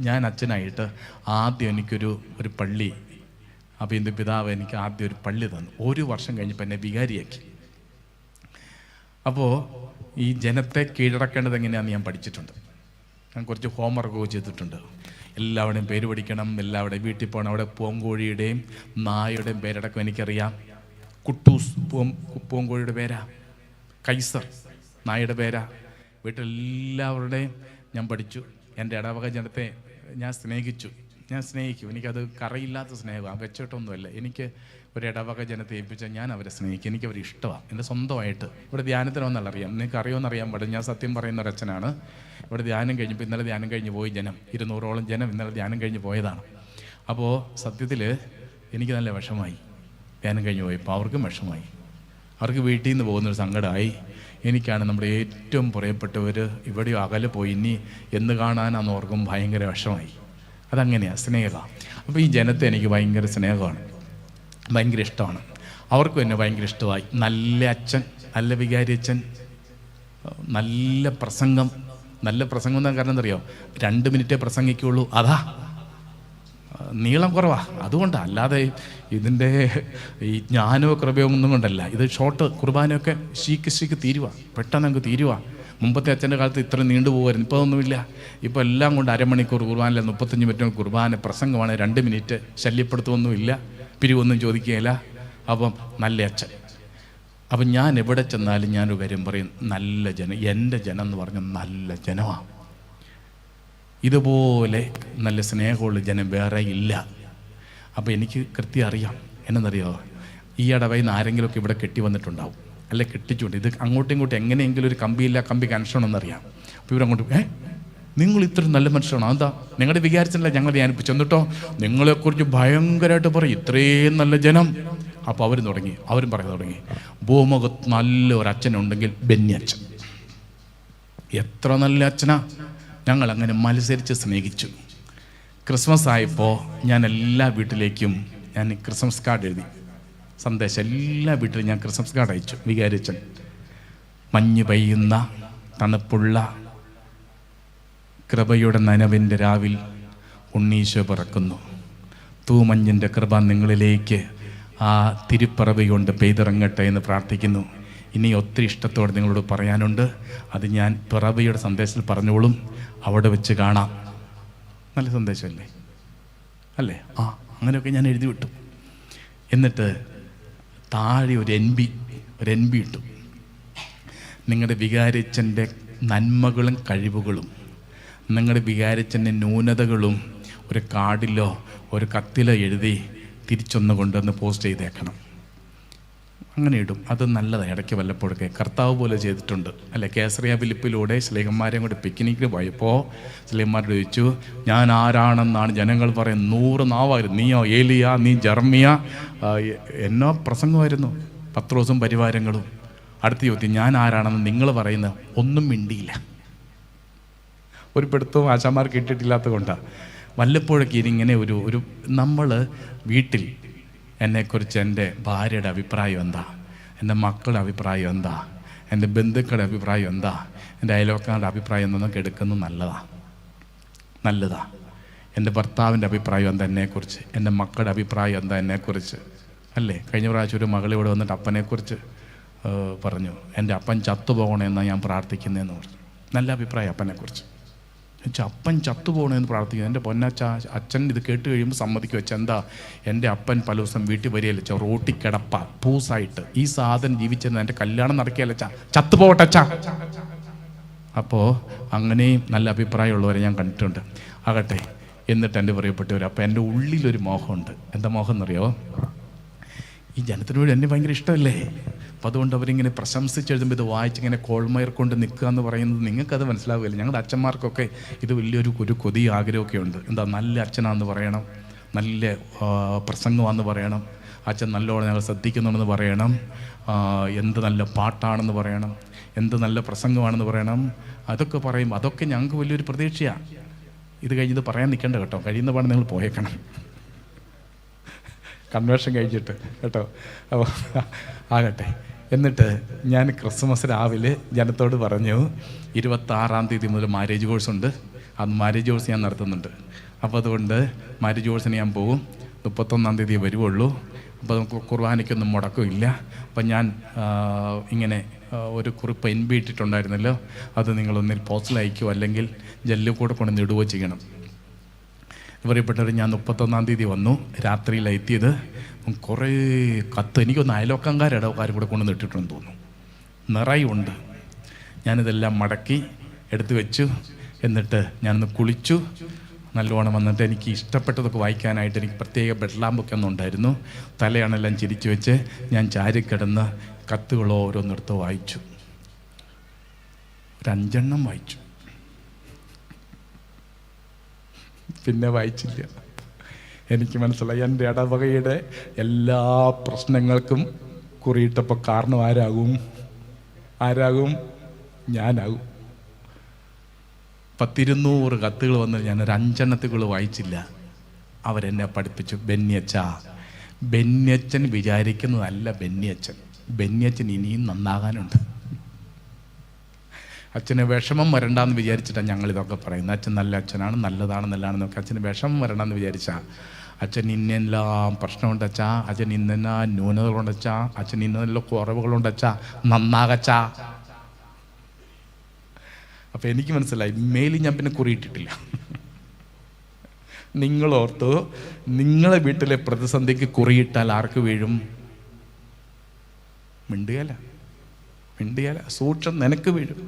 ഞാൻ അച്ഛനായിട്ട് ആദ്യം എനിക്കൊരു ഒരു പള്ളി അപ്പോൾ എന്റെ പിതാവ് എനിക്ക് ആദ്യം ഒരു പള്ളി തന്നു. ഒരു വർഷം കഴിഞ്ഞപ്പോൾ എന്നെ വികാരിയാക്കി. അപ്പോൾ ഈ ജനത്തെ കീഴടക്കേണ്ടത് എങ്ങനെയാണെന്ന് ഞാൻ പഠിച്ചിട്ടുണ്ട്. ഞാൻ കുറച്ച് ഹോംവർക്കൊക്കെ ചെയ്തിട്ടുണ്ട്. എല്ലാവരുടെയും പേര് പഠിക്കണം എല്ലാവരുടെയും വീട്ടിൽ പോകണം. അവിടെ പൂങ്കോഴിയുടെയും നായയുടെയും പേരടക്കം എനിക്കറിയാം. കുട്ടൂസ് പൂം പൂങ്കോഴിയുടെ പേരാ. കൈസർ നായയുടെ പേരാ. വീട്ടിലെല്ലാവരുടെയും ഞാൻ പഠിച്ചു. എന്റെ ഇടവക ജനത്തെ ഞാൻ സ്നേഹിച്ചു. ഞാൻ സ്നേഹിക്കും. എനിക്കത് കറയില്ലാത്ത സ്നേഹമാണ് വെച്ചിട്ടൊന്നുമല്ല എനിക്ക് ഒരു ഇടവക ജനത്തെ ഏൽപ്പിച്ചാൽ ഞാൻ അവരെ സ്നേഹിക്കും. എനിക്ക് അവരെ ഇഷ്ടമാണ്. എന്റെ സ്വന്തമായിട്ട്. ഇവിടെ ധ്യാനത്തിന് വന്നാൽ അറിയാം. നിങ്ങൾക്ക് അറിയാൻ പാടില്ല. ഞാൻ സത്യം പറയുന്ന ഒരു അച്ഛനാണ് ഇവിടെ ധ്യാനം കഴിഞ്ഞപ്പോൾ ഇന്നലെ ധ്യാനം കഴിഞ്ഞ് പോയി ജനം. ഇരുന്നൂറോളം ജനം ഇന്നലെ ധ്യാനം കഴിഞ്ഞ് പോയതാണ്. അപ്പോൾ സത്യത്തിൽ എനിക്ക് നല്ല വിഷമായി ധ്യാനം കഴിഞ്ഞ് പോയപ്പോൾ അവർക്കും വിഷമായി അവർക്ക് വീട്ടിൽ നിന്ന് പോകുന്നൊരു സങ്കടമായി. എനിക്കാണ് നമ്മുടെ ഏറ്റവും പ്രിയപ്പെട്ടവർ ഇവിടെയും അകലെ പോയി ഇനി എന്ന് കാണാനാന്ന് ഓർക്കും ഭയങ്കര വിഷമായി. അതങ്ങനെയാണ് സ്നേഹമാണ് അപ്പോൾ ഈ ജനത്തെ എനിക്ക് ഭയങ്കര സ്നേഹമാണ്. ഭയങ്കര ഇഷ്ടമാണ്. അവർക്കും എന്നെ ഭയങ്കര ഇഷ്ടമായി. നല്ല അച്ഛൻ നല്ല വികാരി അച്ഛൻ നല്ല പ്രസംഗം. നല്ല പ്രസംഗം എന്നാൽ കാരണം എന്തറിയോ രണ്ട് മിനിറ്റേ പ്രസംഗിക്കുള്ളൂ. അതാ. നീളം കുറവാ. അതുകൊണ്ടാണ് അല്ലാതെ ഇതിന്റെ ഈ ജ്ഞാനോ കൃപയോ ഒന്നും കൊണ്ടല്ല. ഇത് ഷോർട്ട് കുർബാനയൊക്കെ ശീക്ക് ശീക്ക് തീരുക പെട്ടെന്ന് അങ്ങ് തീരുക മുമ്പത്തെ അച്ഛന്റെ കാലത്ത് ഇത്ര നീണ്ടു പോകുമായിരുന്നു ഇപ്പോൾ ഒന്നുമില്ല ഇപ്പോൾ എല്ലാം കൊണ്ട് അരമണിക്കൂർ കുർബാനല്ല മുപ്പത്തഞ്ച് മിനിറ്റ് കുർബാന പ്രസംഗമാണ്. രണ്ട് മിനിറ്റ് ശല്യപ്പെടുത്തുമൊന്നുമില്ല പിരിവൊന്നും ചോദിക്കുകയില്ല. അപ്പം നല്ല അച്ഛൻ. അപ്പം ഞാൻ എവിടെ ചെന്നാലും ഞാനൊരു കാര്യം പറയും. നല്ല ജനം. എന്റെ ജനം എന്ന് പറഞ്ഞാൽ നല്ല ജനമാണ്. ഇതുപോലെ നല്ല സ്നേഹമുള്ള ജനം വേറെ ഇല്ല. അപ്പോൾ എനിക്ക് കൃത്യം അറിയാം. എന്നറിയോ? ഈ ഇടവയിൽ നിന്ന് ആരെങ്കിലുമൊക്കെ ഇവിടെ കെട്ടി വന്നിട്ടുണ്ടാവും. അല്ലെ കെട്ടിച്ചുകൊണ്ട് ഇത് അങ്ങോട്ടും ഇങ്ങോട്ടും എങ്ങനെയെങ്കിലും ഒരു കമ്പിയില്ല കമ്പി കണക്ഷൻ എന്നറിയാം അപ്പോൾ ഇവരങ്ങോട്ട് ഏ? നിങ്ങൾ ഇത്രയും നല്ല മനുഷ്യരാണോ എന്താ നിങ്ങളുടെ വിചാരിച്ചല്ല ഞങ്ങൾ ധ്യാനിപ്പിച്ചു? എന്നിട്ടോ നിങ്ങളെക്കുറിച്ച് ഭയങ്കരമായിട്ട് പറയും ഇത്രയും നല്ല ജനം. അപ്പോൾ അവരും തുടങ്ങി. അവരും പറയാൻ തുടങ്ങി. ഭൂമുഖത്ത് നല്ല ഒരു അച്ഛനുണ്ടെങ്കിൽ ബെന്നി അച്ഛൻ. എത്ര നല്ല അച്ഛനാ? ഞങ്ങൾ അങ്ങനെ മത്സരിച്ച് സ്നേഹിച്ചു. ക്രിസ്മസ് ആയപ്പോൾ ഞാൻ എല്ലാ വീട്ടിലേക്കും ഞാൻ ക്രിസ്മസ് കാർഡ് എഴുതി. സന്ദേശം എല്ലാ വീട്ടിലും ഞാൻ ക്രിസ്മസ് കാർഡ് അയച്ചു. വികാരിച്ചൻ മഞ്ഞ് പെയ്യുന്ന തണുപ്പുള്ള കൃപയുടെ നനവിന്റെ രാവിൽ ഉണ്ണീശോ പിറക്കുന്നു. തൂമഞ്ഞിന്റെ കൃപ നിങ്ങളിലേക്ക് ആ തിരുപ്പറവ് കൊണ്ട് പെയ്തിറങ്ങട്ടെ എന്ന് പ്രാർത്ഥിക്കുന്നു. ഇനി ഒത്തിരി ഇഷ്ടത്തോടെ നിങ്ങളോട് പറയാനുണ്ട്. അത് ഞാൻ പിറവിയുടെ സന്ദേശത്തിൽ പറഞ്ഞോളും. അവിടെ വെച്ച് കാണാം. നല്ല സന്ദേശമല്ലേ? അല്ലേ? ആ അങ്ങനെയൊക്കെ ഞാൻ എഴുതി വിട്ടു. എന്നിട്ട് താഴെ ഒരു എൻ ബി ഒരു എൻ ബി ഇട്ടു. നിങ്ങളുടെ വികാരിച്ചന്റെ നന്മകളും കഴിവുകളും നിങ്ങളുടെ വികാരിച്ചന്റെ ന്യൂനതകളും ഒരു കാർഡിലോ ഒരു കത്തിലോ എഴുതി തിരിച്ചൊന്ന് കൊണ്ടുവന്ന് പോസ്റ്റ് ചെയ്തേക്കണം. അങ്ങനെ ഇടും. അത് നല്ലതാണ് ഇടയ്ക്ക് വല്ലപ്പോഴൊക്കെ കർത്താവ് പോലെ ചെയ്തിട്ടുണ്ട്. അല്ലെ കേസറിയ ഫിലിപ്പിലൂടെ സ്ലേഹന്മാരെയും കൂടി പിക്നിക്കിന് പോയപ്പോൾ സ്ലേഹന്മാരോട് ചോദിച്ചു ഞാൻ ആരാണെന്നാണ് ജനങ്ങൾ പറയുന്നത്? നൂറ് നാവായിരുന്നു. നീയോ ഏലിയ? നീ ജർമിയ എന്നോ പ്രസംഗമായിരുന്നു. പത്രോസും പരിവാരങ്ങളും. അടുത്ത ചോദ്യം ഞാൻ ആരാണെന്ന് നിങ്ങൾ പറയുന്ന ഒന്നും മിണ്ടിയില്ല. ഒരു പിടുത്തവും ആശാമാർക്ക് ഇട്ടിട്ടില്ലാത്തത് കൊണ്ടാണ് വല്ലപ്പോഴൊക്കെ ഇങ്ങനെ ഒരു ഒരു നമ്മൾ വീട്ടിൽ എന്നെക്കുറിച്ച് എന്റെ ഭാര്യയുടെ അഭിപ്രായം എന്താ? എന്റെ മക്കളുടെ അഭിപ്രായം എന്താ? എന്റെ ബന്ധുക്കളുടെ അഭിപ്രായം എന്താ? എന്റെ അയലോക്കാരുടെ അഭിപ്രായം എന്തെന്നൊക്കെ എടുക്കുന്നത് നല്ലതാണ് നല്ലതാ. എന്റെ ഭർത്താവിന്റെ അഭിപ്രായം എന്താ എന്നെക്കുറിച്ച്? എന്റെ മക്കളുടെ അഭിപ്രായം എന്താ എന്നെക്കുറിച്ച്? അല്ലേ? കഴിഞ്ഞ പ്രാവശ്യം ഒരു മകൾ ഇവിടെ വന്നിട്ട് അപ്പനെക്കുറിച്ച് പറഞ്ഞു. എന്റെ അപ്പൻ ചത്തുപോകണമെന്നാണ് ഞാൻ പ്രാർത്ഥിക്കുന്നതെന്ന് പറഞ്ഞു. നല്ല അഭിപ്രായം അപ്പനെക്കുറിച്ച്. അപ്പൻ ചത്തുപോകണമെന്ന് പ്രാർത്ഥിക്കുന്നു. എന്റെ പൊന്നച്ച അച്ഛൻ ഇത് കേട്ട് കഴിയുമ്പോൾ സമ്മതിക്കും വെച്ചാൽ എന്താ? എന്റെ അപ്പൻ പല ദിവസം വീട്ടിൽ വരികയല്ല? റോട്ടി കിടപ്പ പൂസായിട്ട്. ഈ സാധനം ജീവിച്ചിരുന്ന എന്റെ കല്യാണം നടക്കുകയല്ല? ചാ ചത്തുപോകട്ടെ ചാ അപ്പോൾ അങ്ങനെയും നല്ല അഭിപ്രായമുള്ളവരെ ഞാൻ കണ്ടിട്ടുണ്ട്. ആകട്ടെ എന്നിട്ട് എന്റെ പ്രിയപ്പെട്ടവർ അപ്പോൾ എന്റെ ഉള്ളിലൊരു മോഹമുണ്ട്. എന്താ മോഹം എന്നറിയോ ഈ ജനത്തിനോട് എന്നെ ഭയങ്കര ഇഷ്ടമല്ലേ? അപ്പോൾ അതുകൊണ്ട് അവരിങ്ങനെ പ്രശംസിച്ചെഴുതുമ്പോൾ ഇത് വായിച്ചിങ്ങനെ കോൾമയർ കൊണ്ട് നിൽക്കുക എന്ന് പറയുന്നത് നിങ്ങൾക്കത് മനസ്സിലാവില്ല ഞങ്ങളുടെ അച്ഛന്മാർക്കൊക്കെ ഇത് വലിയൊരു ഒരു കൊതി ആഗ്രഹമൊക്കെ ഉണ്ട്. എന്താ നല്ല അച്ഛനാന്ന് പറയണം നല്ല പ്രസംഗമാണെന്ന് പറയണം അച്ഛൻ നല്ലോണം ഞങ്ങൾ ശ്രദ്ധിക്കുന്നുണ്ടെന്ന് പറയണം എന്ത് നല്ല പാട്ടാണെന്ന് പറയണം എന്ത് നല്ല പ്രസംഗമാണെന്ന് പറയണം അതൊക്കെ പറയും. അതൊക്കെ ഞങ്ങൾക്ക് വലിയൊരു പ്രതീക്ഷയാണ് ഇത് കഴിഞ്ഞത് പറയാൻ നിൽക്കേണ്ട കേട്ടോ. കഴിയുന്ന പാടെ നിങ്ങൾ പോയേക്കണം. കൺവേർഷൻ കഴിച്ചിട്ട് കേട്ടോ? അപ്പോൾ ആകട്ടെ. എന്നിട്ട് ഞാൻ ക്രിസ്മസ് രാവിലെ ജനത്തോട് പറഞ്ഞു ഇരുപത്താറാം തീയതി മുതൽ മാരേജ് കോഴ്സ് ഉണ്ട്. അത് മാരേജ് കോഴ്സ് ഞാൻ നടത്തുന്നുണ്ട്. അപ്പോൾ അതുകൊണ്ട് മാരേജ് കോഴ്സിന് ഞാൻ പോകും. മുപ്പത്തൊന്നാം തീയതി വരുവുള്ളൂ. അപ്പോൾ നമുക്ക് കുർബാനയ്ക്കൊന്നും മുടക്കമില്ല. അപ്പം ഞാൻ ഇങ്ങനെ ഒരു കുറിപ്പ് എൻ ബി ഇട്ടിട്ടുണ്ടായിരുന്നല്ലോ. അത് നിങ്ങളൊന്നിൽ പോസ്റ്റിൽ അയക്കുമോ അല്ലെങ്കിൽ ജെല്ലിൽ കൂടെ കൊണ്ട് ഇടുകയോ ചെയ്യണം? പ്രിയപ്പെട്ടവർ ഞാൻ മുപ്പത്തൊന്നാം തീയതി വന്നു. രാത്രിയിൽ എത്തിയത്. കുറേ കത്ത് എനിക്കൊന്ന് അയലോക്കംകാർ ഇടവക്കാരും കൂടെ കൊണ്ടുവന്ന് ഇട്ടിട്ടുണ്ടെന്ന് തോന്നുന്നു. നിറയുണ്ട്. ഞാനിതെല്ലാം മടക്കി എടുത്തു വെച്ചു. എന്നിട്ട് ഞാനൊന്ന് കുളിച്ചു. നല്ലോണം വന്നിട്ട് എനിക്ക് ഇഷ്ടപ്പെട്ടതൊക്കെ വായിക്കാനായിട്ട് എനിക്ക് പ്രത്യേക ബെഡ്ലാമ്പൊക്കെ ഒന്നും ഉണ്ടായിരുന്നു. തലയാണെല്ലാം ചിരിച്ചു വെച്ച് ഞാൻ ചാരിക്കിടന്ന് കത്തുകളോ ഓരോന്നെടുത്ത് വായിച്ചു. ഒരു അഞ്ചെണ്ണം വായിച്ചു. പിന്നെ വായിച്ചില്ല. എനിക്ക് മനസ്സിലായി. എന്റെ ഇടവകയുടെ എല്ലാ പ്രശ്നങ്ങൾക്കും കുറിയിട്ടപ്പോൾ കാരണം ആരാകും? ആരാകും? ഞാനാകും. പത്തിരുന്നൂറ് കത്തുകൾ വന്ന് ഞാനൊരു അഞ്ചെണ്ണത്തുകൾ വായിച്ചില്ല. അവരെന്നെ പഠിപ്പിച്ചു. ബെന്യച്ച ബെന്യച്ചൻ വിചാരിക്കുന്നതല്ല ബെന്യച്ചൻ ബെന്യച്ചൻ ഇനിയും നന്നാകാനുണ്ട്. അച്ഛന് വിഷമം വരണ്ടെന്ന് വിചാരിച്ചിട്ടാണ് ഞങ്ങൾ ഇതൊക്കെ പറയുന്നത്. അച്ഛൻ നല്ല അച്ഛനാണ് നല്ലതാണ് നല്ലതാണെന്നൊക്കെ അച്ഛന് വിഷമം വരണ്ടെന്ന് വിചാരിച്ചാൽ അച്ഛൻ ഇന്നെല്ലാം പ്രശ്നമുണ്ട് അച്ഛാ അച്ഛൻ ഇന്നെന്നാ ന്യൂനതകളുണ്ട് അച്ഛാ അച്ഛൻ ഇന്നെല്ലാം കുറവുകളുണ്ട് അച്ഛാ നന്നാകച്ചാ. അപ്പൊ എനിക്ക് മനസ്സിലായി മേലിൽ ഞാൻ പിന്നെ കുറിയിട്ടിട്ടില്ല. നിങ്ങളോർത്ത് നിങ്ങളെ വീട്ടിലെ പ്രതിസന്ധിക്ക് കുറിയിട്ടാൽ ആർക്ക് വീഴും? മിണ്ടുകയല്ല മിണ്ടുകയല്ല സൂക്ഷം നിനക്ക് വീഴും.